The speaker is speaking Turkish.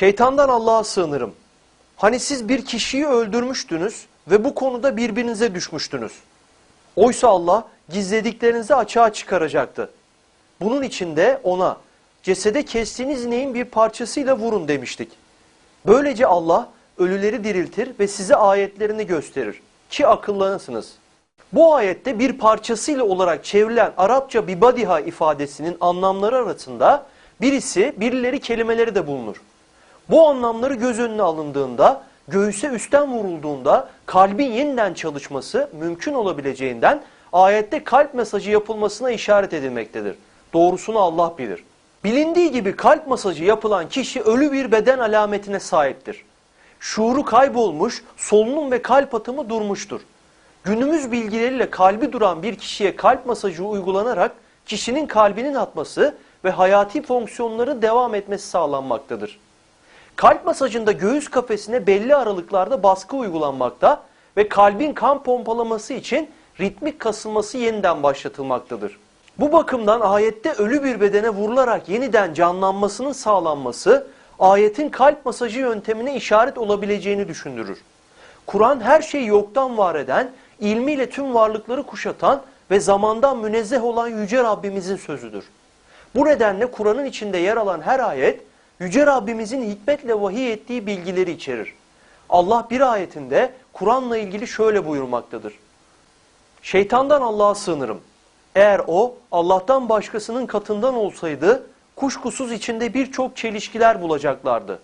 Şeytandan Allah'a sığınırım. Hani siz bir kişiyi öldürmüştünüz ve bu konuda birbirinize düşmüştünüz. Oysa Allah gizlediklerinizi açığa çıkaracaktı. Bunun için de ona cesede kestiğiniz ineğin bir parçasıyla vurun demiştik. Böylece Allah ölüleri diriltir ve size ayetlerini gösterir ki akıllanırsınız. Bu ayette bir parçasıyla olarak çevrilen Arapça bibadiha ifadesinin anlamları arasında birisi birileri kelimeleri de bulunur. Bu anlamları göz önüne alındığında, göğüse üstten vurulduğunda kalbin yeniden çalışması mümkün olabileceğinden ayette kalp mesajı yapılmasına işaret edilmektedir. Doğrusunu Allah bilir. Bilindiği gibi kalp masajı yapılan kişi ölü bir beden alametine sahiptir. Şuuru kaybolmuş, solunum ve kalp atımı durmuştur. Günümüz bilgileriyle kalbi duran bir kişiye kalp masajı uygulanarak kişinin kalbinin atması ve hayati fonksiyonları devam etmesi sağlanmaktadır. Kalp masajında göğüs kafesine belli aralıklarda baskı uygulanmakta ve kalbin kan pompalaması için ritmik kasılması yeniden başlatılmaktadır. Bu bakımdan ayette ölü bir bedene vurularak yeniden canlanmasının sağlanması ayetin kalp masajı yöntemine işaret olabileceğini düşündürür. Kur'an her şeyi yoktan var eden, ilmiyle tüm varlıkları kuşatan ve zamandan münezzeh olan Yüce Rabbimizin sözüdür. Bu nedenle Kur'an'ın içinde yer alan her ayet, Yüce Rabbimizin hikmetle vahiy ettiği bilgileri içerir. Allah bir ayetinde Kur'an'la ilgili şöyle buyurmaktadır. Şeytandan Allah'a sığınırım. Eğer o Allah'tan başkasının katından olsaydı kuşkusuz içinde birçok çelişkiler bulacaklardı.